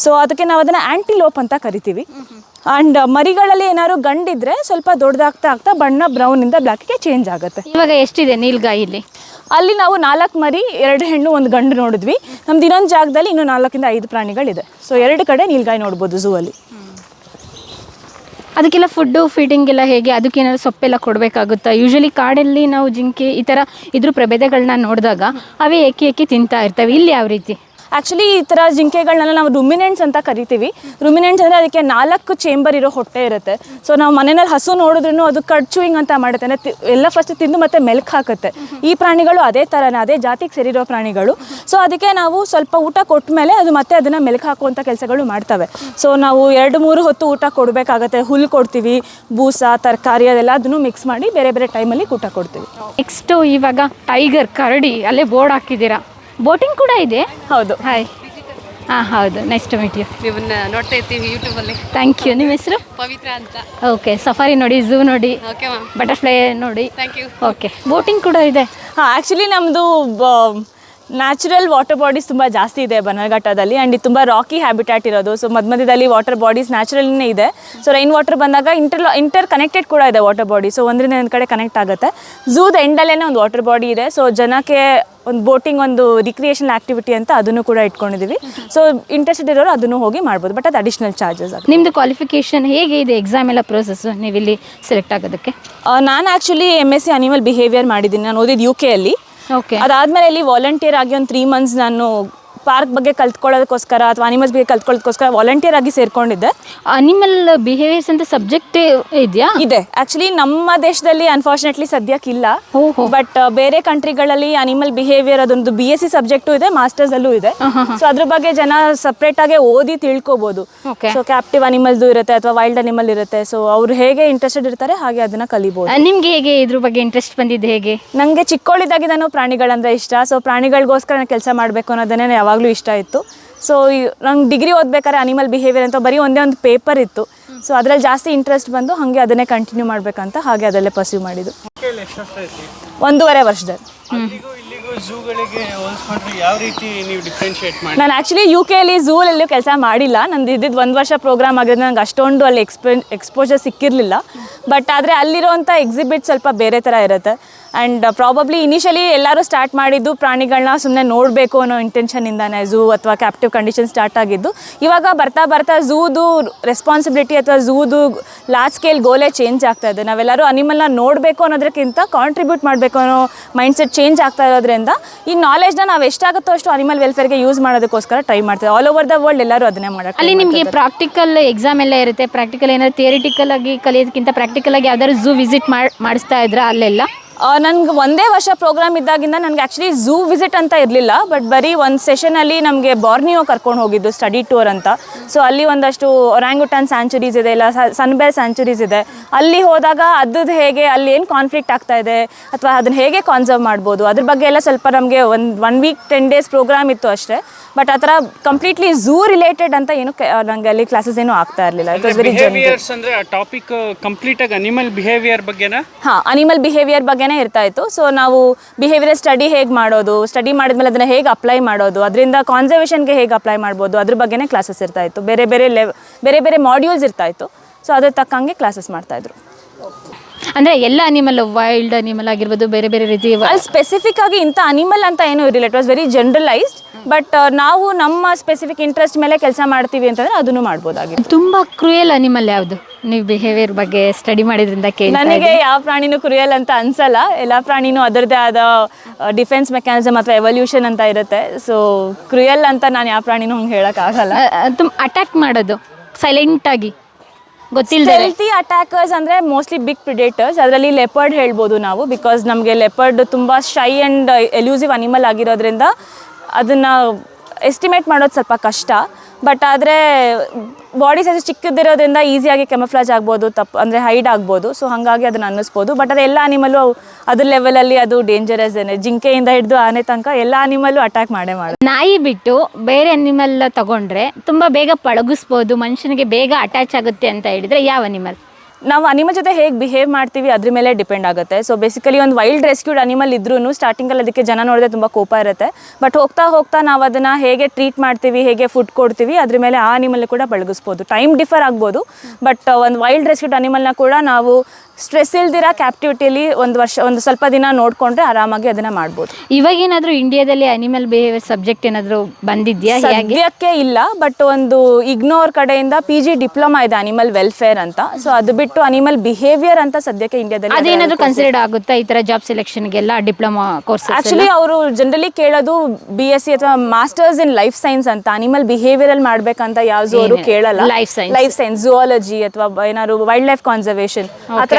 ಸೊ ಅದಕ್ಕೆ ನಾವು ಅದನ್ನ ಆಂಟಿಲೋಪ್ ಅಂತ ಕರಿತೀವಿ. ಅಂಡ್ ಮರಿಗಳಲ್ಲಿ ಏನಾದ್ರು ಗಂಡಿದ್ರೆ ಸ್ವಲ್ಪ ದೊಡ್ಡದಾಗ್ತಾ ಆಗ್ತಾ ಬಣ್ಣ ಬ್ರೌನ್ ಇಂದ ಬ್ಲ್ಯಾಕ್ಗೆ ಚೇಂಜ್ ಆಗುತ್ತೆ. ಇವಾಗ ಎಷ್ಟಿದೆ ನೀಲ್ಗಾಯಿಲಿ ಅಲ್ಲಿ ನಾವು ನಾಲ್ಕು ಮರಿ, ಎರಡು ಹೆಣ್ಣು, ಒಂದು ಗಂಡು ನೋಡಿದ್ವಿ. ನಮ್ದು ಇನ್ನೊಂದು ಜಾಗದಲ್ಲಿ ಇನ್ನೂ ನಾಲ್ಕಿಂದ ಐದು ಪ್ರಾಣಿಗಳಿದೆ. ಸೊ ಎರಡು ಕಡೆ ನೀಲ್ಗಾಯಿ ನೋಡ್ಬೋದು ಝೂ ಅಲ್ಲಿ ಅದಕ್ಕೆಲ್ಲ ಫುಡ್ಡು, ಫೀಡಿಂಗ್ ಎಲ್ಲ ಹೇಗೆ? ಅದಕ್ಕೇನಾದ್ರು ಸೊಪ್ಪೆಲ್ಲ ಕೊಡಬೇಕಾಗುತ್ತಾ? ಯೂಶಲಿ ಕಾಡಲ್ಲಿ ನಾವು ಜಿಂಕೆ ಈ ಥರ ಇದ್ರ ಪ್ರಭೇದಗಳನ್ನ ನೋಡಿದಾಗ, ಅವೇ ಏಕೆ ಏಕೆ ತಿಂತಾ ಇರ್ತವೆ. ಇಲ್ಲಿ ಯಾವ ರೀತಿ? ಆ್ಯಕ್ಚುಲಿ ಈ ಥರ ಜಿಂಕೆಗಳನ್ನೆಲ್ಲ ನಾವು ರುಮಿನೆಂಟ್ಸ್ ಅಂತ ಕರಿತೀವಿ. ರುಮಿನೆಂಟ್ಸ್ ಅಂದರೆ ಅದಕ್ಕೆ ನಾಲ್ಕು ಚೇಂಬರ್ ಇರೋ ಹೊಟ್ಟೆ ಇರುತ್ತೆ. ಸೊ ನಾವು ಮನೆಯಲ್ಲಿ ಹಸು ನೋಡಿದ್ರೂ ಅದು ಕಡ್ಚುವಿಂಗ್ ಅಂತ ಮಾಡುತ್ತೆ. ಅಂದರೆ ಎಲ್ಲ ಫಸ್ಟ್ ತಿಂದು ಮತ್ತೆ ಮೆಲ್ಕ್ ಹಾಕುತ್ತೆ. ಈ ಪ್ರಾಣಿಗಳು ಅದೇ ಥರನೇ ಅದೇ ಜಾತಿಗೆ ಸೇರಿರೋ ಪ್ರಾಣಿಗಳು. ಸೊ ಅದಕ್ಕೆ ನಾವು ಸ್ವಲ್ಪ ಊಟ ಕೊಟ್ಟ ಮೇಲೆ ಅದು ಮತ್ತೆ ಅದನ್ನು ಮೆಲ್ಕ್ ಹಾಕುವಂಥ ಕೆಲಸಗಳು ಮಾಡ್ತವೆ. ಸೊ ನಾವು ಎರಡು ಮೂರು ಹೊತ್ತು ಊಟ ಕೊಡಬೇಕಾಗತ್ತೆ. ಹುಲ್ಲು ಕೊಡ್ತೀವಿ, ಬೂಸ, ತರಕಾರಿ ಅದೆಲ್ಲದನ್ನು ಮಿಕ್ಸ್ ಮಾಡಿ ಬೇರೆ ಬೇರೆ ಟೈಮಲ್ಲಿ ಊಟ ಕೊಡ್ತೀವಿ. ನೆಕ್ಸ್ಟು ಇವಾಗ ಟೈಗರ್ ಕರಡಿ, ಅಲ್ಲೇ ಬೋರ್ಡ್ ಹಾಕಿದ್ದೀರಾ? ಬೋಟಿಂಗ್ ಕೂಡ ಇದೆ? ಹೌದು. ಹಾಯ್ ಹಾಂ ಹೌದು. ನೆಕ್ಸ್ಟ್ ಮೀಟ್ ಯು ನಿಮ್ಮನ್ನ ನೋಡ್ತಾ ಇರ್ತೀವಿ ಯೂಟ್ಯೂಬಲ್ಲಿ ಥ್ಯಾಂಕ್ ಯು ನಿಮ್ಮ ಹೆಸರು? ಪವಿತ್ರ ಅಂತ. ಓಕೆ ಸಫಾರಿ ನೋಡಿ ಝೂ ನೋಡಿ ಓಕೆ ಮ್ಯಾಮ್ ಬಟರ್ಫ್ಲೈ ನೋಡಿ. ಥ್ಯಾಂಕ್ ಯು ಓಕೆ ಬೋಟಿಂಗ್ ಕೂಡ ಇದೆ? ಹಾಂ ಆ್ಯಕ್ಚುಲಿ ನಮ್ಮದು ನ್ಯಾಚುರಲ್ ವಾಟರ್ ಬಾಡೀಸ್ ತುಂಬ ಜಾಸ್ತಿ ಇದೆ ಬನಘಟ್ಟದಲ್ಲಿ ಆ್ಯಂಡ್ ಇದು ತುಂಬ ರಾಕಿ ಹ್ಯಾಬಿಟ್ಯಾಟ್ ಇರೋದು. ಸೊ ಮಧ್ಯ ಮಧ್ಯದಲ್ಲಿ ವಾಟರ್ ಬಾಡೀಸ್ ನ್ಯಾಚುರಲ್ನೇ ಇದೆ. ಸೊ ರೈನ್ ವಾಟರ್ ಬಂದಾಗ ಇಂಟರ್ ಇಂಟರ್ ಕನೆಕ್ಟೆಡ್ ಕೂಡ ಇದೆ ವಾಟರ್ ಬಾಡಿ ಸೊ ಒಂದರಿಂದ ಒಂದು ಕಡೆ ಕನೆಕ್ಟ್ ಆಗುತ್ತೆ. ಝೂದ ಎಂಡಲ್ಲೇ ಒಂದು ವಾಟರ್ ಬಾಡಿ ಇದೆ. ಸೊ ಜನಕ್ಕೆ ಒಂದು ಬೋಟಿಂಗ್ ಒಂದು ರಿಕ್ರಿಯೇಷನ್ ಆಕ್ಟಿವಿಟಿ ಅಂತ ಅದನ್ನು ಕೂಡ ಇಟ್ಕೊಂಡಿದ್ದೀವಿ ಸೊ ಇಂಟ್ರೆಸ್ಟೆಡ್ ಇರೋರು ಅದನ್ನು ಹೋಗಿ ಮಾಡ್ಬೋದು. ಬಟ್ ಅದು ಅಡಿಷ್ನಲ್ ಚಾರ್ಜಸ್ ಆಗುತ್ತೆ. ನಿಮ್ಮದು ಕ್ವಾಲಿಫಿಕೇಷನ್ ಹೇಗೆ ಇದೆ ಎಕ್ಸಾಮ್ ಎಲ್ಲ ಪ್ರೋಸೆಸ್ಸು ನೀವು ಇಲ್ಲಿ ಸೆಲೆಕ್ಟ್ ಆಗೋದಕ್ಕೆ? ನಾನು actually M S C animal behaviour ಮಾಡಿದ್ದೀನಿ. ನಾನು ಓದಿದ್ದು ಯು ಕೆಯಲ್ಲಿ ಅದಾದಮೇಲೆ ಇಲ್ಲಿ ವಾಲಂಟಿಯರ್ ಆಗಿ ಒಂದು ತ್ರೀ ಮಂತ್ಸ್ ನಾನು ಪಾರ್ಕ್ ಬಗ್ಗೆ ಕಲ್ತ್ಕೊಳ್ಳೋದಕ್ಕೋಸ್ಕರ ಅಥವಾ ಅನಿಮಲ್ಸ್ ಬಗ್ಗೆ ಕಲ್ತ್ಕೊಳ್ಳೋದಕ್ಕೋಸ್ಕರ ವಾಲಂಟಿಯರ್ ಆಗಿ ಸೇರ್ಕೊಂಡಿದ್ದೆ. ಅನಿಮಲ್ ಬಿಹೇವಿಯರ್ಸ್ ಅಂತ ಸಬ್ಜೆಕ್ಟ್ ಇದೆಯಾ? ಇದೆ. ಆಕ್ಚುಲಿ ನಮ್ಮ ದೇಶದಲ್ಲಿ ಅನ್ಫಾರ್ಚುನೇಟ್ಲಿ ಸದ್ಯಕ್ಕೆ ಇಲ್ಲ ಬಟ್ ಬೇರೆ ಕಂಟ್ರಿಗಳಲ್ಲಿ ಅನಿಮಲ್ ಬಿಹೇವಿಯರ್ ಅದೊಂದು ಬಿ ಎಸ್ ಸಿ ಸಬ್ಜೆಕ್ಟು ಇದೆ ಮಾಸ್ಟರ್ಸ್ ಅಲ್ಲೂ ಇದೆ. ಸೊ ಅದ್ರ ಬಗ್ಗೆ ಜನ ಸಪ್ರೇಟ್ ಆಗಿ ಓದಿ ತಿಳ್ಕೊಬಹುದು. ಸೊ ಕ್ಯಾಪ್ಟಿವ್ ಅನಿಮಲ್ದು ಇರುತ್ತೆ ಅಥವಾ ವೈಲ್ಡ್ ಅನಿಮಲ್ ಇರುತ್ತೆ. ಸೊ ಅವ್ರು ಹೇಗೆ ಇಂಟ್ರೆಸ್ಟೆಡ್ ಇರ್ತಾರೆ ಹಾಗೆ ಅದನ್ನ ಕಲಿಬಹುದು ನಿಮ್ಗೆ ಹೇಗೆ ಇದ್ರ ಬಗ್ಗೆ ಇಂಟ್ರೆಸ್ಟ್ ಬಂದಿದ್ದು ಹೇಗೆ? ನನಗೆ ಚಿಕ್ಕವಳಿದ್ದಾಗಿದ್ದಾನು ಪ್ರಾಣಿಗಳಂದ್ರೆ ಇಷ್ಟ. ಸೊ ಪ್ರಾಣಿಗಳಿಗೋಸ್ಕರ ನಾನು ಕೆಲಸ ಮಾಡಬೇಕು ಅನ್ನೋದನ್ನೇ ಯಾವಾಗಲೂ ಇಷ್ಟ ಇತ್ತು. ಸೊ ನಂಗೆ ಡಿಗ್ರಿ ಓದ್ಬೇಕಾದ್ರೆ ಅನಿಮಲ್ ಬಿಹೇವಿಯರ್ ಅಂತ ಬರೀ ಒಂದೇ ಒಂದು ಪೇಪರ್ ಇತ್ತು. ಸೊ ಅದರಲ್ಲಿ ಜಾಸ್ತಿ ಇಂಟ್ರೆಸ್ಟ್ ಬಂದು ಹಾಗೆ ಅದನ್ನೇ ಕಂಟಿನ್ಯೂ ಮಾಡಬೇಕಂತ ಹಾಗೆ ಅದರಲ್ಲೇ ಪರ್ಸ್ಯೂ ಮಾಡಿದ್ದು. ಒಂದೂವರೆ ವರ್ಷದಲ್ಲಿ. ನಾನು ಆ್ಯಕ್ಚುಲಿ ಯು ಕೆಯಲ್ಲಿ ಝೂಲಲ್ಲೂ ಕೆಲಸ ಮಾಡಿಲ್ಲ. ನಂದು ಇದ್ದಿದ್ದು ಒಂದು ವರ್ಷ ಪ್ರೋಗ್ರಾಮ್ ಆಗಿರೋದು ನಂಗೆ ಅಷ್ಟೊಂದು ಅಲ್ಲಿ ಎಕ್ಸ್ಪೆ ಎಕ್ಸ್ಪೋಜರ್ ಸಿಕ್ಕಿರಲಿಲ್ಲ. ಬಟ್ ಆದರೆ ಅಲ್ಲಿರೋಂಥ ಎಕ್ಸಿಬಿಟ್ ಸ್ವಲ್ಪ ಬೇರೆ ಥರ ಇರುತ್ತೆ. ಆ್ಯಂಡ್ ಪ್ರಾಬಬ್ಲಿ ಇನಿಷಿಯಲಿ ಎಲ್ಲರೂ ಸ್ಟಾರ್ಟ್ ಮಾಡಿದ್ದು ಪ್ರಾಣಿಗಳನ್ನ ಸುಮ್ಮನೆ ನೋಡಬೇಕು ಅನ್ನೋ ಇಂಟೆನ್ಷನಿಂದಾನೆ ಝೂ ಅಥವಾ ಕ್ಯಾಪ್ಟಿವ್ ಕಂಡೀಷನ್ ಸ್ಟಾರ್ಟ್ ಆಗಿದ್ದು. ಇವಾಗ ಬರ್ತಾ ಬರ್ತಾ ಝೂದು ರೆಸ್ಪಾನ್ಸಿಬಿಲಿಟಿ ಅಥವಾ ಝೂದು ಲಾರ್ಜ್ ಸ್ಕೇಲ್ ಗೋಲೇ ಚೇಂಜ್ ಆಗ್ತಾ ಇದೆ. ನಾವೆಲ್ಲರೂ ಅನಿಮಲ್ನ ನೋಡಬೇಕು ಅನ್ನೋದಕ್ಕಿಂತ ಕಾಂಟ್ರಿಬ್ಯೂಟ್ ಮಾಡಬೇಕು ಅನ್ನೋ ಮೈಂಡ್ಸೆಟ್ ಚೇಂಜ್ ಆಗ್ತಾ ಇರೋದ್ರಿಂದ ಈ ನಾಲೆಜ್ನ ನಾವು ಎಷ್ಟಾಗುತ್ತೋ ಅಷ್ಟು ಅನಿಮಲ್ ವೆಲ್ಫೇರ್ಗೆ ಯೂಸ್ ಮಾಡೋದಕ್ಕೋಸ್ಕರ ಟ್ರೈ ಮಾಡ್ತೀವಿ. ಆಲ್ ಓವರ್ ದ ವರ್ಲ್ಡ್ ಎಲ್ಲರೂ ಅದನ್ನೇ ಮಾಡೋದು ಅಲ್ಲಿ ನಿಮಗೆ ಪ್ರಾಕ್ಟಿಕಲ್ ಎಕ್ಸಾಮ್ ಎಲ್ಲ ಇರುತ್ತೆ. ಪ್ರಾಕ್ಟಿಕಲ್ ಏನಾದ್ರು ಥಿಯರಿಟಿಕಲ್ ಆಗಿ ಕಲಿಯೋದಕ್ಕಿಂತ ಪ್ರಾಕ್ಟಿಕಲ್ ಆಗಿ ಯಾವ್ದಾದ್ರು ಝೂ ವಿಸಿಟ್ ಮಾಡಿಸ್ತಾ ಇದ್ರಾ ಅಲ್ಲೆಲ್ಲ? ನನಗೆ ಒಂದೇ ವರ್ಷ ಪ್ರೋಗ್ರಾಮ್ ಇದ್ದಾಗಿಂದ ನನಗೆ ಆ್ಯಕ್ಚುಲಿ ಝೂ ವಿಸಿಟ್ ಅಂತ ಇರಲಿಲ್ಲ ಬಟ್ ಬರೀ ಒಂದು ಸೆಷನಲ್ಲಿ ನಮಗೆ ಬಾರ್ನಿಯೋ ಕರ್ಕೊಂಡು ಹೋಗಿದ್ದು ಸ್ಟಡಿ ಟೂರ್ ಅಂತ. ಸೊ ಅಲ್ಲಿ ಒಂದಷ್ಟು ಒರಾಂಗುಟನ್ ಸ್ಯಾಂಚುರೀಸ್ ಇದೆ ಇಲ್ಲ ಸನ್ಬೆಲ್ ಸ್ಯಾಂಚುರೀಸ್ ಇದೆ. ಅಲ್ಲಿ ಹೋದಾಗ ಅದ್ರದ್ದು ಹೇಗೆ ಅಲ್ಲಿ ಏನು ಕಾನ್ಫ್ಲಿಕ್ಟ್ ಆಗ್ತಾ ಇದೆ ಅಥವಾ ಅದನ್ನ ಹೇಗೆ ಕಾನ್ಸರ್ವ್ ಮಾಡ್ಬೋದು ಅದ್ರ ಬಗ್ಗೆ ಎಲ್ಲ ಸ್ವಲ್ಪ ನಮಗೆ ಒಂದು one week ten days programme ಇತ್ತು ಅಷ್ಟೇ. ಬಟ್ ಆ ಥರ ಕಂಪ್ಲೀಟ್ಲಿ ಝೂ ರಿಲೇಟೆಡ್ ಅಂತ ಏನು ನನಗೆ ಅಲ್ಲಿ ಕ್ಲಾಸಸ್ ಏನೂ ಆಗ್ತಾ ಇರಲಿಲ್ಲ. It was very topic complete ಆಗಿ ಅನಿಮಲ್ ಬಿಹೇವಿಯರ್ ಬಗ್ಗೆ ಹಾಂ ಅನಿಮಲ್ ಬಿಹೇವಿಯರ್ ಬಗ್ಗೆನೇ ಇರ್ತಾ ಇತ್ತು. ಸೊ ನಾವು ಬಿಹೇವಿಯರ್ ಸ್ಟಡಿ ಹೇಗೆ ಮಾಡೋದು ಸ್ಟಡಿ ಮಾಡಿದ್ಮೇಲೆ ಅದನ್ನು ಹೇಗೆ ಅಪ್ಲೈ ಮಾಡೋದು ಅದರಿಂದ ಕಾನ್ಸರ್ವೇಷನ್ಗೆ ಹೇಗೆ ಅಪ್ಲೈ ಮಾಡ್ಬೋದು ಅದ್ರ ಬಗ್ಗೆನೇ ಕ್ಲಾಸಸ್ ಇರ್ತಾ ಇತ್ತು. ಬೇರೆ ಬೇರೆ ಲೆವ್ ಬೇರೆ ಬೇರೆ ಮಾಡ್ಯೂಲ್ಸ್ ಇರ್ತಾ ಇತ್ತು. ಸೊ ಅದ್ರ ತಕ್ಕಂಗೆ ಕ್ಲಾಸಸ್ ಮಾಡ್ತಾಯಿದ್ರು ಅಂದರೆ ಎಲ್ಲ ಅನಿಮಲ್ ವೈಲ್ಡ್ ಅನಿಮಲ್ ಆಗಿರ್ಬೋದು ಬೇರೆ ಬೇರೆ ರೀತಿ ಅಲ್ಲಿ ಸ್ಪೆಸಿಫಿಕ್ ಆಗಿ ಇಂಥ ಅನಿಮಲ್ ಅಂತ ಏನೂ ಇರಲಿಲ್ಲ. It was very generalised but ನಾವು ನಮ್ಮ ಸ್ಪೆಸಿಫಿಕ್ ಇಂಟ್ರೆಸ್ಟ್ ಮೇಲೆ ಕೆಲಸ ಮಾಡ್ತೀವಿ ಅಂತಂದ್ರೆ ಅದನ್ನು ಮಾಡ್ಬೋದಾಗಿತ್ತು. ತುಂಬಾ ಕ್ರೂಯಲ್ ಅನಿಮಲ್ ಯಾವುದು? ನೀವು ಬಿಹೇವಿಯರ್ ಬಗ್ಗೆ ಸ್ಟಡಿ ಮಾಡಿದ್ರಿಂದ ಕೇಳಿ ನನಗೆ ಯಾವ ಪ್ರಾಣಿನೂ ಕ್ರೂಯಲ್ ಅಂತ ಅನ್ಸಲ್ಲ. ಎಲ್ಲ ಪ್ರಾಣಿನೂ ಅದರದೇ ಆದ ಡಿಫೆನ್ಸ್ ಮೆಕ್ಯಾನಿಸಮ್ ಅಥವಾ ಎವಲ್ಯೂಷನ್ ಅಂತ ಇರುತ್ತೆ. ಸೊ ಕ್ರೂಯಲ್ ಅಂತ ನಾನು ಯಾವ ಪ್ರಾಣಿನೂ ಹಂಗೆ ಹೇಳೋಕ್ಕಾಗಲ್ಲ. ತುಂಬ ಅಟ್ಯಾಕ್ ಮಾಡೋದು. ಸೈಲೆಂಟ್ ಆಗಿ. ಹೆಲ್ತಿ ಅಟ್ಯಾಕರ್ಸ್ ಅಂದರೆ ಮೋಸ್ಟ್ಲಿ ಬಿಗ್ ಪ್ರಿಡೇಟರ್ಸ್ ಅದರಲ್ಲಿ ಲೆಪರ್ಡ್ ಹೇಳ್ಬೋದು ನಾವು ಬಿಕಾಸ್ ನಮಗೆ ಲೆಪರ್ಡ್ ತುಂಬ ಶೈ ಆ್ಯಂಡ್ ಎಲ್ಯೂಸಿವ್ ಅನಿಮಲ್ ಆಗಿರೋದ್ರಿಂದ ಅದನ್ನು ಎಸ್ಟಿಮೇಟ್ ಮಾಡೋದು ಸ್ವಲ್ಪ ಕಷ್ಟ. ಬಟ್ ಆದರೆ ಬಾಡಿ ಸೈಜ್ ಚಿಕ್ಕದಿರೋದ್ರಿಂದ ಈಸಿಯಾಗಿ ಕೆಮಫ್ಲಾಜ್ ಆಗ್ಬೋದು ತಪ್ಪು ಅಂದರೆ ಹೈಡ್ ಆಗ್ಬೋದು. ಸೊ ಹಾಗಾಗಿ ಅದನ್ನು ಅನ್ನಿಸ್ಬೋದು. ಬಟ್ ಅದು ಎಲ್ಲ ಅನಿಮಲ್ಲು ಅದ್ರ ಲೆವೆಲಲ್ಲಿ ಅದು ಡೇಂಜರಸ್ ಏನೇ. ಜಿಂಕೆಯಿಂದ ಹಿಡಿದು ಆನೆ ತನಕ ಎಲ್ಲ ಅನಿಮಲ್ಲು ಅಟ್ಯಾಕ್ ಮಾಡೇ ಮಾಡಿ ನಾಯಿ ಬಿಟ್ಟು ಬೇರೆ ಅನಿಮಲ್ ತಗೊಂಡ್ರೆ ತುಂಬ ಬೇಗ ಪಳಗಿಸ್ಬೋದು, ಮನುಷ್ಯನಿಗೆ ಬೇಗ ಅಟ್ಯಾಚ್ ಆಗುತ್ತೆ ಅಂತ ಹೇಳಿದರೆ ಯಾವ ಅನಿಮಲ್ ನಾವು ಅನಿಮಲ್ ಜೊತೆ ಹೇಗೆ ಬಿಹೇವ್ ಮಾಡ್ತೀವಿ ಅದ್ರ ಮೇಲೆ ಡಿಪೆಂಡ್ ಆಗುತ್ತೆ. ಸೊ ಬೇಸಿಕಲಿ ಒಂದು ವೈಲ್ಡ್ ರೆಸ್ಕ್ಯೂಡ್ ಅನಿಮಲ್ ಇದ್ರೂ ಸ್ಟಾರ್ಟಿಂಗಲ್ಲಿ ಅದಕ್ಕೆ ಜನ ನೋಡಿದ್ರೆ ತುಂಬ ಕೋಪ ಇರುತ್ತೆ. ಬಟ್ ಹೋಗ್ತಾ ಹೋಗ್ತಾ ನಾವು ಅದನ್ನು ಹೇಗೆ ಟ್ರೀಟ್ ಮಾಡ್ತೀವಿ, ಹೇಗೆ ಫುಡ್ ಕೊಡ್ತೀವಿ ಅದ್ರ ಮೇಲೆ ಆ ಅನಿಮಲ್ ಕೂಡ ಬಳಗಿಸ್ಬೋದು. ಟೈಮ್ ಡಿಫರ್ ಆಗ್ಬೋದು ಬಟ್ ಒಂದು ವೈಲ್ಡ್ ರೆಸ್ಕ್ಯೂಡ್ ಅನಿಮಲ್ನ ಕೂಡ ನಾವು ಸ್ಟ್ರೆಸ್ ಇಲ್ದಿರ ಕ್ಯಾಪ್ಟಿವಿಟಿಯಲ್ಲಿ ಒಂದು ವರ್ಷ ಒಂದು ಸ್ವಲ್ಪ ದಿನ ನೋಡಿಕೊಂಡ್ರೆ ಆರಾಮಾಗಿ ಅದನ್ನ ಮಾಡ್ಬೋದು. ಇವಾಗ ಏನಾದರೂ ಇಂಡಿಯಾದಲ್ಲಿ ಅನಿಮಲ್ ಬಿಹೇವಿಯರ್ ಸಬ್ಜೆಕ್ಟ್ ಏನಾದರೂ ಬಂದಿದ್ಯಾ? ಹೇಗೆ? ಸದ್ಯಕ್ಕೆ ಇಲ್ಲ ಬಟ್ ಒಂದು ಇಗ್ನೋರ್ ಕಡೆಯಿಂದ ಪಿ ಜಿ ಡಿಪ್ಲೊಮಾ ಇದೆ ಅನಿಮಲ್ ವೆಲ್ಫೇರ್ ಅಂತ. ಸೊ ಅದು ಬಿಟ್ಟು ಅನಿಮಲ್ ಬಿಹೇವಿಯರ್ ಅಂತ ಸದ್ಯಕ್ಕೆ ಇಂಡಿಯಾದಲ್ಲಿ ಅದೇನಾದರೂ ಕನ್ಸಿಡರ್ ಆಗುತ್ತಾ ಈ ಥರ ಜಾಬ್ ಸೆಲೆಕ್ಷನ್ಗೆಲ್ಲ ಡಿಪ್ಲೊಮಾ ಕೋರ್ಸ್ ಆಕ್ಚುಲಿ ಅವರು ಜನರಲಿ ಕೇಳೋದು ಬಿ ಎಸ್ ಸಿ ಅಥವಾ ಮಾಸ್ಟರ್ಸ್ ಇನ್ ಲೈಫ್ ಸೈನ್ಸ್ ಅಂತ. ಅನಿಮಲ್ ಬಿಹೇವಿಯರ್ ಅಲ್ಲಿ ಮಾಡ್ಬೇಕಂತ ಯಾವ್ದು ಅವರು ಕೇಳಲ್ಲ. Life science life science zoology ಅಥವಾ ಏನಾದ್ರು ವೈಲ್ಡ್ ಲೈಫ್ ಕಾನ್ಸರ್ವೇಷನ್ ಆ ಥರ